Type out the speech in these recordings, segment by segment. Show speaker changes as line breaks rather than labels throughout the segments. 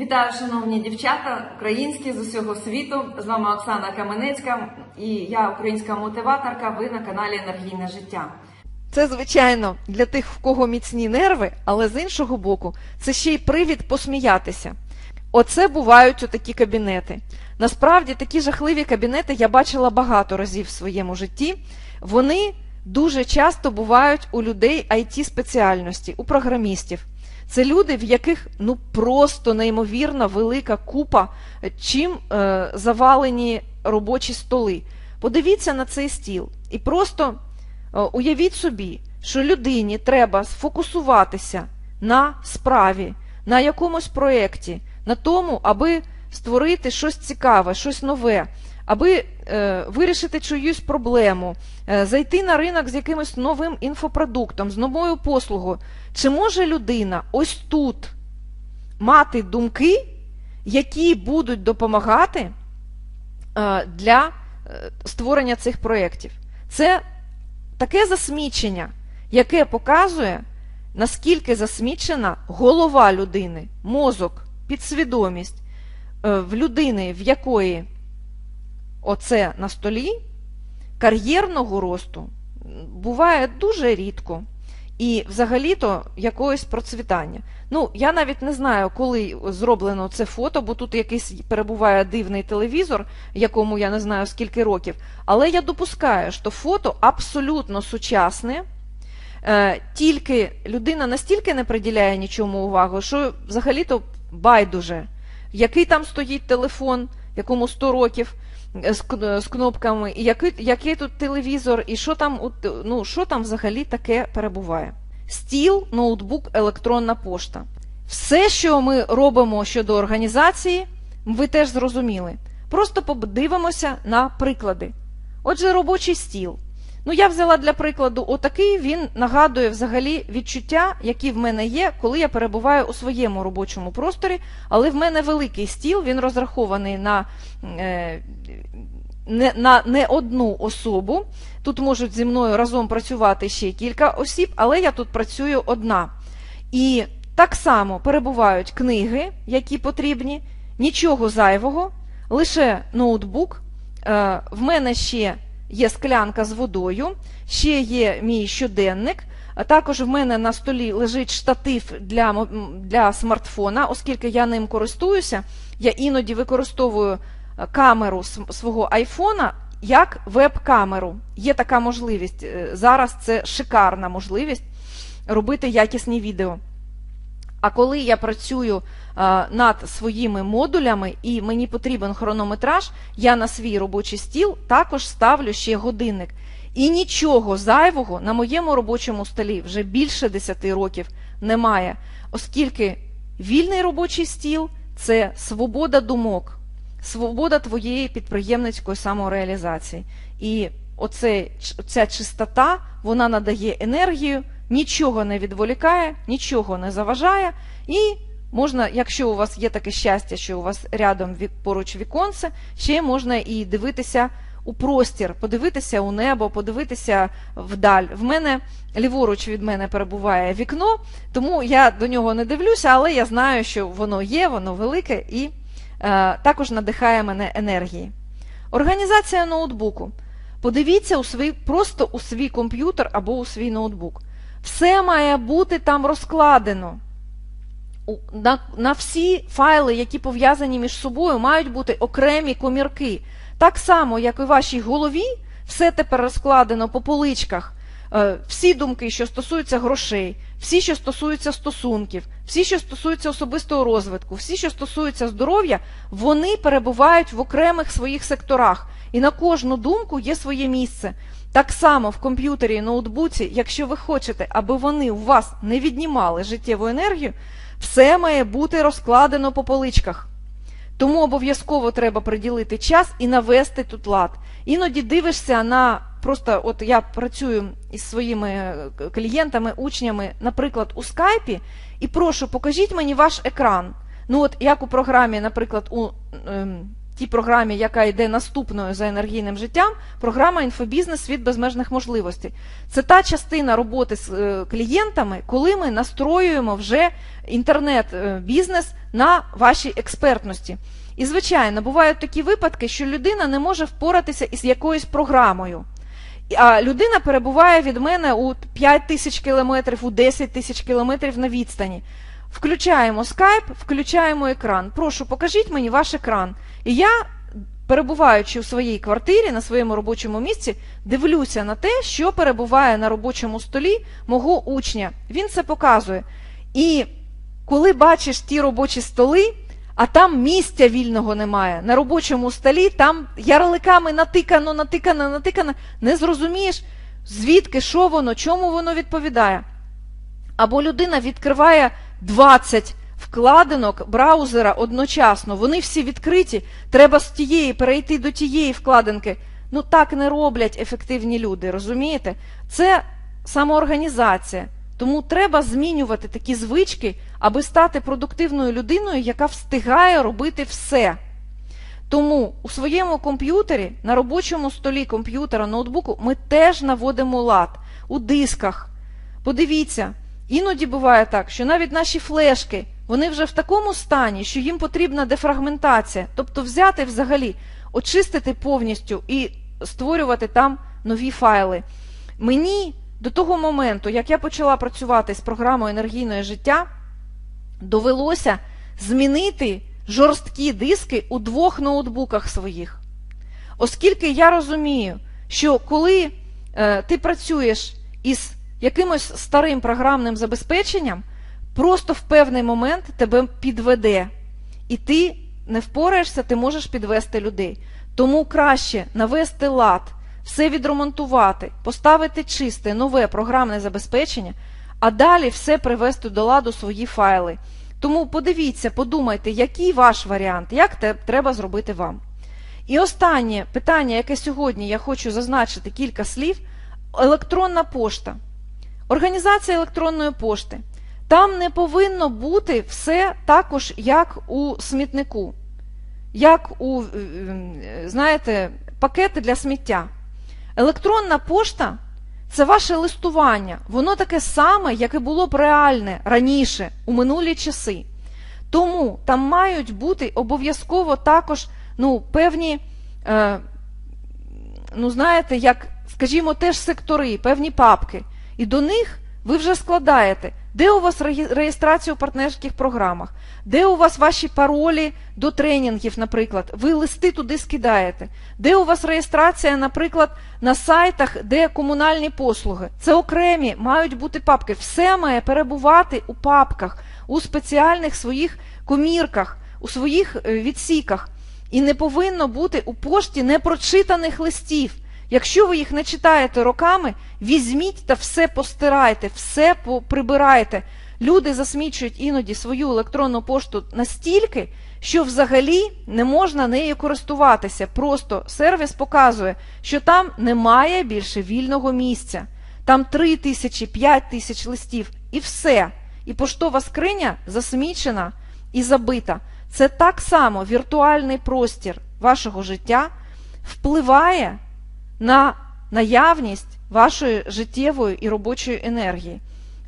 Вітаю, шановні дівчата, українські з усього світу. З вами Оксана Каменецька і я українська мотиваторка. Ви на каналі Енергійне життя.
Це, звичайно, для тих, в кого міцні нерви, але з іншого боку, це ще й привід посміятися. Оце бувають отакі кабінети. Насправді, такі жахливі кабінети я бачила багато разів в своєму житті. Вони дуже часто бувають у людей it спеціальності, у програмістів. Це люди, в яких ну просто неймовірно велика купа, е, чим е, завалені робочі столи. Подивіться на цей стіл і просто е, уявіть собі, що людині треба сфокусуватися на справі, на якомусь проєкті, на тому, аби створити щось цікаве, щось нове, аби е, вирішити чиюсь проблему, е, зайти на ринок з якимось новим інфопродуктом, з новою послугою. Чи може людина ось тут мати думки, які будуть допомагати е, для е, створення цих проєктів? Це таке засмічення, яке показує, наскільки засмічена голова людини, мозок, підсвідомість е, в людини, в якої оце на столі, кар'єрного росту буває дуже рідко. І взагалі-то якогось процвітання. Ну, я навіть не знаю, коли зроблено це фото, бо тут якийсь перебуває дивний телевізор, якому я не знаю скільки років. Але я допускаю, що фото абсолютно сучасне, е, тільки людина настільки не приділяє нічому увагу, що взагалі-то байдуже, який там стоїть телефон, якому 100 років з, з кнопками, який, який тут телевізор, і що там, ну, що там взагалі таке перебуває. Стіл, ноутбук, електронна пошта. Все, що ми робимо щодо організації, ви теж зрозуміли. Просто подивимося на приклади. Отже, робочий стіл. Ну, я взяла для прикладу отакий, він нагадує взагалі відчуття, які в мене є, коли я перебуваю у своєму робочому просторі, але в мене великий стіл, він розрахований на, е, не, на не одну особу. Тут можуть зі мною разом працювати ще кілька осіб, але я тут працюю одна. І так само перебувають книги, які потрібні, нічого зайвого, лише ноутбук. Е, В мене ще є склянка з водою, ще є мій щоденник. Також в мене на столі лежить штатив для, для смартфона, оскільки я ним користуюся, я іноді використовую е, камеру свого айфона як веб-камеру. Є така можливість. Е, Зараз це шикарна можливість робити якісні відео. А коли я працюю е, над своїми модулями і мені потрібен хронометраж, я на свій робочий стіл також ставлю ще годинник. І нічого зайвого на моєму робочому столі вже більше 10 років немає, оскільки вільний робочий стіл це свобода думок, свобода твоєї підприємницької самореалізації. І оце, ця чистота вона надає енергію, нічого не відволікає, нічого не заважає, і можна, якщо у вас є таке щастя, що у вас рядом поруч віконце, ще можна і дивитися у простір, подивитися у небо, подивитися вдаль. В мене ліворуч від мене перебуває вікно, тому я до нього не дивлюся, але я знаю, що воно є, воно велике і е, також надихає мене енергії. Організація ноутбуку. Подивіться у свій, просто у свій комп'ютер або у свій ноутбук. Все має бути там розкладено. На, на всі файли, які пов'язані між собою, мають бути окремі комірки. Так само, як і в вашій голові, все тепер розкладено по поличках. Е, Всі думки, що стосуються грошей, всі, що стосуються стосунків, всі, що стосуються особистого розвитку, всі, що стосуються здоров'я, вони перебувають в окремих своїх секторах. І на кожну думку є своє місце. Так само в комп'ютері і ноутбуці, якщо ви хочете, аби вони у вас не віднімали життєву енергію, все має бути розкладено по поличках. Тому обов'язково треба приділити час і навести тут лад. Іноді дивишся на просто, от я працюю із своїми е, клієнтами, учнями, наприклад, у скайпі, і прошу, покажіть мені ваш екран. Ну, от як у програмі, наприклад, у ем, тій програмі, яка йде наступною за енергійним життям, програма інфобізнес світ безмежних можливостей. Це та частина роботи з е, клієнтами, коли ми настроюємо вже інтернет-бізнес на вашій експертності. І, звичайно, бувають такі випадки, що людина не може впоратися із якоюсь програмою. А людина перебуває від мене у 5 тисяч кілометрів, у 10 тисяч кілометрів на відстані. Включаємо скайп, включаємо екран. Прошу, покажіть мені ваш екран. І я, перебуваючи у своїй квартирі на своєму робочому місці, дивлюся на те, що перебуває на робочому столі мого учня. Він це показує. І коли бачиш ті робочі столи, а там місця вільного немає. На робочому столі там ярликами натикано, натикано, натикано, не зрозумієш, звідки, що воно, чому воно відповідає. Або людина відкриває 20 вкладинок браузера одночасно. Вони всі відкриті. Треба з тієї перейти до тієї вкладинки. Ну так не роблять ефективні люди, розумієте? Це самоорганізація. Тому треба змінювати такі звички, аби стати продуктивною людиною, яка встигає робити все. Тому у своєму комп'ютері, на робочому столі комп'ютера, ноутбуку, ми теж наводимо лад у дисках. Подивіться, іноді буває так, що навіть наші флешки, вони вже в такому стані, що їм потрібна дефрагментація, тобто взяти взагалі, очистити повністю і створювати там нові файли. Мені до того моменту, як я почала працювати з програмою енергійне життя, довелося змінити жорсткі диски у двох ноутбуках своїх. Оскільки я розумію, що коли е, ти працюєш із якимось старим програмним забезпеченням, просто в певний момент тебе підведе, і ти не впораєшся, ти можеш підвести людей. Тому краще навести лад, все відремонтувати, поставити чисте, нове програмне забезпечення, а далі все привести до ладу свої файли. Тому подивіться, подумайте, який ваш варіант, як те треба зробити вам. І останнє питання, яке сьогодні я хочу зазначити кілька слів: електронна пошта. Організація електронної пошти. Там не повинно бути все також, як у смітнику, як у, е, е, знаєте, пакети для сміття. Електронна пошта це ваше листування. Воно таке саме, як і було б реальне раніше, у минулі часи. Тому там мають бути обов'язково також ну, певні, е, ну, знаєте, як, скажімо, теж сектори, певні папки. І до них ви вже складаєте, де у вас реє- реєстрація у партнерських програмах, де у вас ваші паролі до тренінгів, наприклад, ви листи туди скидаєте, де у вас реєстрація, наприклад, на сайтах, де комунальні послуги. Це окремі мають бути папки. Все має перебувати у папках, у спеціальних своїх комірках, у своїх е, відсіках. І не повинно бути у пошті непрочитаних листів. Якщо ви їх не читаєте роками, візьміть та все постирайте, все прибирайте. Люди засмічують іноді свою електронну пошту настільки, що взагалі не можна нею користуватися. Просто сервіс показує, що там немає більше вільного місця. Там 3 тисячі, 5 тисяч листів і все. І поштова скриня засмічена і забита. Це так само віртуальний простір вашого життя впливає на наявність вашої життєвої і робочої енергії.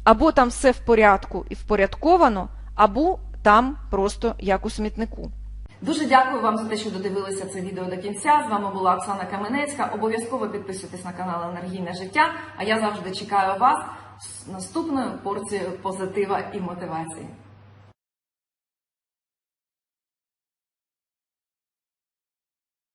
Або там все в порядку і впорядковано, або там просто як у смітнику.
Дуже дякую вам за те, що додивилися це відео до кінця. З вами була Оксана Каменецька. Обов'язково підписуйтесь на канал Енергійне життя. А я завжди чекаю вас з наступною порцією позитива і мотивації.